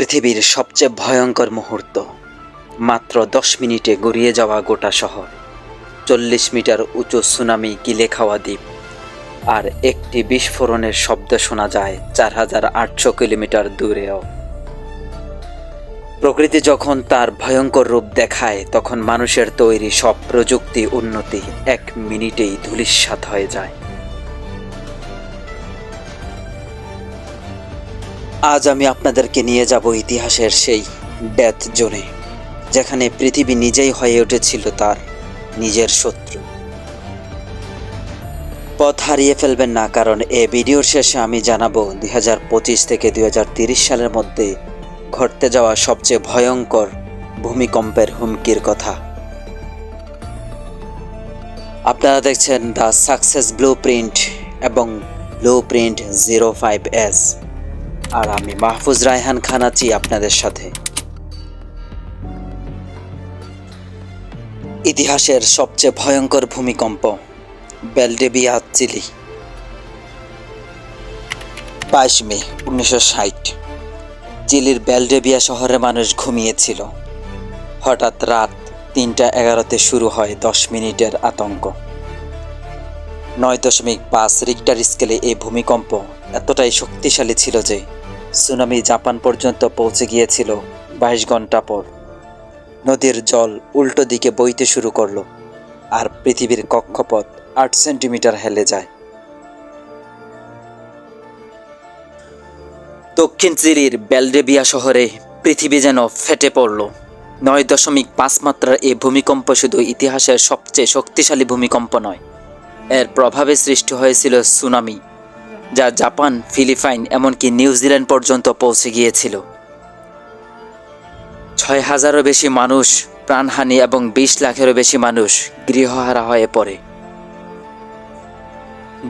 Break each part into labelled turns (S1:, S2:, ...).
S1: পৃথিবীর সবচেয়ে ভয়ঙ্কর মুহূর্ত। মাত্র দশ মিনিটে গড়িয়ে যাওয়া গোটা শহর। চল্লিশ মিটার উঁচু সুনামি গিলে খাওয়া দ্বীপ। আর একটি বিস্ফোরণের শব্দ শোনা যায় চার হাজার আটশো কিলোমিটার দূরেও। প্রকৃতি যখন তার ভয়ঙ্কর রূপ দেখায়, তখন মানুষের তৈরি সব প্রযুক্তি উন্নতি এক মিনিটেই ধূলিসাৎ হয়ে যায়। আজ আমি আপনাদেরকে নিয়ে যাব ইতিহাসের সেই ডেথ জোনে, যেখানে পৃথিবী নিজেই হয়ে উঠেছিল তার নিজের শত্রু। পথ হারিয়ে ফেলবেন না, কারণ এ ভিডিওর শেষে আমি জানাব দুই হাজার পঁচিশ থেকে দুই সালের মধ্যে ঘটতে যাওয়া সবচেয়ে ভয়ঙ্কর ভূমিকম্পের হুমকির কথা। আপনারা দেখছেন দ্য সাকসেস ব্লু প্রিন্ট এবং blueprint zero five S. আর আমি মাহফুজ রায়হান খান আছি আপনাদের সাথে। ইতিহাসের সবচেয়ে ভয়ঙ্কর ভূমিকম্প বেলডেবিয়া চিলি। বাইশ মে উনিশশো ষাট, চিলির বেলডেবিয়া শহরে মানুষ ঘুমিয়েছিল। হঠাৎ রাত তিনটা এগারোতে শুরু হয় দশ মিনিটের আতঙ্ক। নয় দশমিক পাঁচ রিক্টার স্কেলে এই ভূমিকম্প এতটাই শক্তিশালী ছিল যে সুনামি জাপান পর্যন্ত পৌঁছে গিয়েছিল বাইশ ঘণ্টা পর। নদীর জল উল্টো দিকে বইতে শুরু করল, আর পৃথিবীর কক্ষপথ আট সেন্টিমিটার হেলে যায়। দক্ষিণ চিলির বেলডেবিয়া শহরে পৃথিবী যেন ফেটে পড়ল। নয় দশমিক পাঁচ মাত্রার এই ভূমিকম্প শুধু ইতিহাসের সবচেয়ে শক্তিশালী ভূমিকম্প নয়, এর প্রভাবে সৃষ্টি হয়েছিল সুনামি। যা জাপান, ফিলিপাইন, এমনকি নিউজিল্যান্ড পর্যন্ত পৌঁছে গিয়েছিল। ছয় হাজারও বেশি মানুষ প্রাণহানি এবং বিশ লাখেরও বেশি মানুষ গৃহহারা হয়ে পড়ে।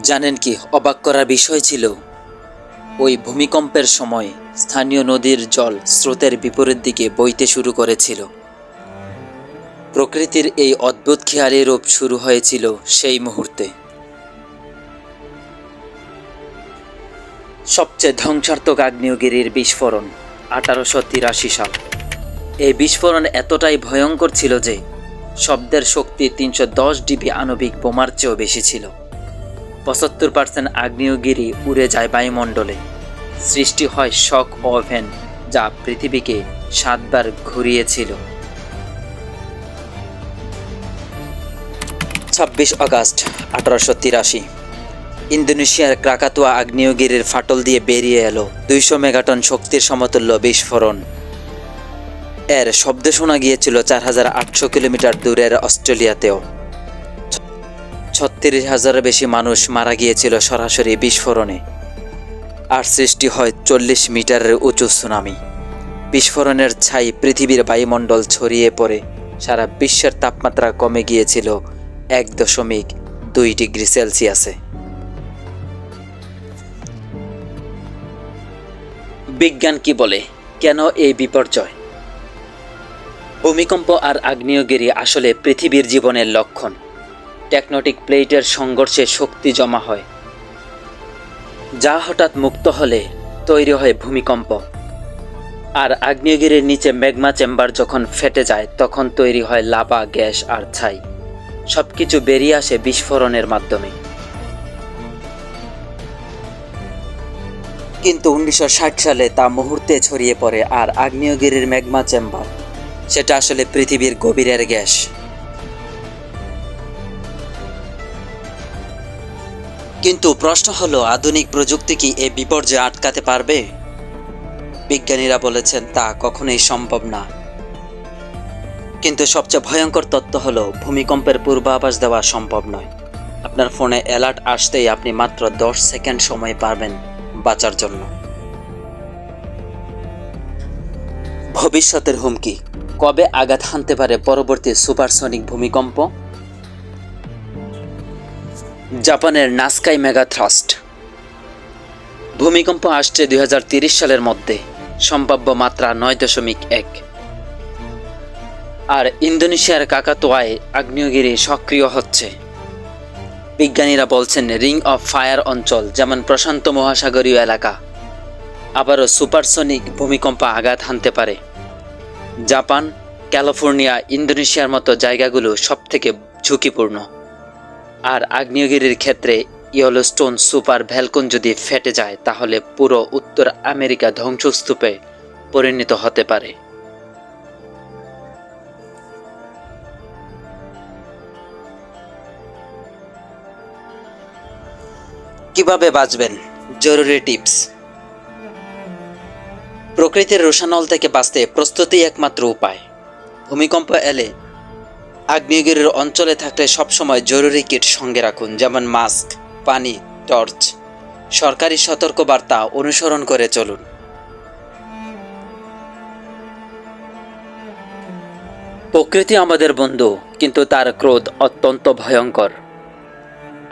S1: জানেন কি, অবাক করার বিষয় ছিল, ওই ভূমিকম্পের সময় স্থানীয় নদীর জল স্রোতের বিপরীত দিকে বইতে শুরু করেছিল। প্রকৃতির এই অদ্ভুত খেয়ালি রূপ শুরু হয়েছিল সেই মুহূর্তে। সবচেয়ে ধ্বংসাত্মক আগ্নেয়গিরির বিস্ফোরণ, আঠারোশো তিরাশি সাল। এই বিস্ফোরণ এতটাই ভয়ঙ্কর ছিল যে, শব্দের শক্তি তিনশো দশ ডিবি আণবিক বোমার চেয়েও বেশি ছিল। পঁচাত্তর পার্সেন্ট আগ্নেয়গিরি উড়ে যায় বায়ুমণ্ডলে। সৃষ্টি হয় শক ওভেন, যা পৃথিবীকে সাতবার ঘুরিয়েছিল। ছাব্বিশ আগস্ট, আঠারোশো তিরাশি। ইন্দোনেশিয়ার ক্রাকাতুয়া আগ্নেয়গিরির ফাটল দিয়ে বেরিয়ে এলো দুইশো মেগাটন শক্তির সমতুল্য বিস্ফোরণ। এর শব্দ শোনা গিয়েছিল চার হাজার আটশো কিলোমিটার দূরের অস্ট্রেলিয়াতেও। ছত্রিশ হাজারের বেশি মানুষ মারা গিয়েছিল সরাসরি বিস্ফোরণে। আর সৃষ্টি হয় চল্লিশ মিটারের উঁচু সুনামি। বিস্ফোরণের ছাই পৃথিবীর বায়ুমণ্ডল ছড়িয়ে পড়ে। সারা বিশ্বের তাপমাত্রা কমে গিয়েছিল এক দশমিক দুই ডিগ্রি সেলসিয়াসে। বিজ্ঞান কি বলে? কেন এই বিপর্যয়? ভূমিকম্প আর আগ্নেয়গিরি আসলে পৃথিবীর জীবনের লক্ষণ। টেকনোটিক প্লেটের সংঘর্ষে শক্তি জমা হয়। যা হঠাৎ মুক্ত হলে তৈরি হয় ভূমিকম্প। আর আগ্নেয়গিরির নিচে ম্যাগমা চেম্বার যখন ফেটে যায়, তখন তৈরি হয় লাভা, গ্যাস আর ছাই। সবকিছু বেরিয়ে আসে বিস্ফোরণের মাধ্যমে। কিন্তু উনিশশো ষাট সালে তা মুহূর্তে ছড়িয়ে পড়ে আর আগ্নেয়গিরির ম্যাগমা চেম্বার। সেটা আসলে পৃথিবীর গভীরের গ্যাস। কিন্তু প্রশ্ন হলো, আধুনিক প্রযুক্তি কি এই বিপর্যয় আটকাতে পারবে? বিজ্ঞানীরা বলেছেন, তা কখনোই সম্ভব না। কিন্তু সবচেয়ে ভয়ঙ্কর তত্ত্ব হলো, ভূমিকম্পের পূর্বাভাস দেওয়া সম্ভব নয়। আপনার ফোনে অ্যালার্ট আসতেই আপনি মাত্র দশ সেকেন্ড সময় পাবেন বাঁচার জন্য। ভবিষ্যতের হুমকি। কবে আঘাত হানতে পারে পরবর্তী সুপারসনিক ভূমিকম্প? জাপানের নাস্কাই মেগা থ্রাস্ট। ভূমিকম্প আসছে দুই সালের মধ্যে, সম্ভাব্য মাত্রা নয় দশমিক এক। আর ইন্দোনেশিয়ার কাকাতোয়ায় আগ্নেয়গিরি সক্রিয় হচ্ছে। বিজ্ঞানীরা বলছেন রিং অফ ফায়ার অঞ্চল, যেমন প্রশান্ত মহাসাগরীয় এলাকা, আবারও সুপারসনিক ভূমিকম্প আঘাত হানতে পারে। জাপান, ক্যালিফোর্নিয়া, ইন্দোনেশিয়ার মতো জায়গাগুলো সবথেকে ঝুঁকিপূর্ণ। আর আগ্নেয়গিরির ক্ষেত্রে ইয়েলোস্টোন সুপার ভ্যালকন যদি ফেটে যায়, তাহলে পুরো উত্তর আমেরিকা ধ্বংসস্তূপে পরিণত হতে পারে। কীভাবে বাঁচবেন? জরুরি টিপস। প্রকৃতির রোশানল থেকে বাঁচতে প্রস্তুতি একমাত্র উপায়। ভূমিকম্প এলে আগ্নেয়গিরির অঞ্চলে থাকলে সবসময় জরুরি কিট সঙ্গে রাখুন, যেমন মাস্ক, পানি, টর্চ। সরকারি সতর্কবার্তা অনুসরণ করে চলুন। প্রকৃতি আমাদের বন্ধু, কিন্তু তার ক্রোধ অত্যন্ত ভয়ঙ্কর।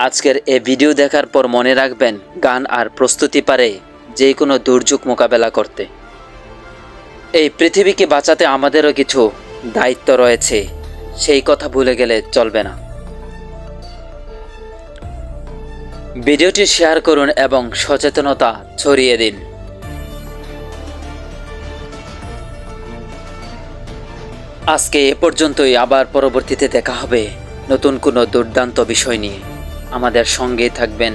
S1: আজকের এই ভিডিও দেখার পর মনে রাখবেন, গান আর প্রস্তুতি পারে যে কোনো দুর্যোগ মোকাবেলা করতে। এই পৃথিবীকে বাঁচাতে আমাদেরও কিছু দায়িত্ব রয়েছে, সেই কথা ভুলে গেলে চলবে না। ভিডিওটি শেয়ার করুন এবং সচেতনতা ছড়িয়ে দিন। আজকে এ পর্যন্তই, আবার পরবর্তীতে দেখা হবে নতুন কোনো দুর্দান্ত বিষয় নিয়ে। আমাদের সঙ্গেই থাকবেন।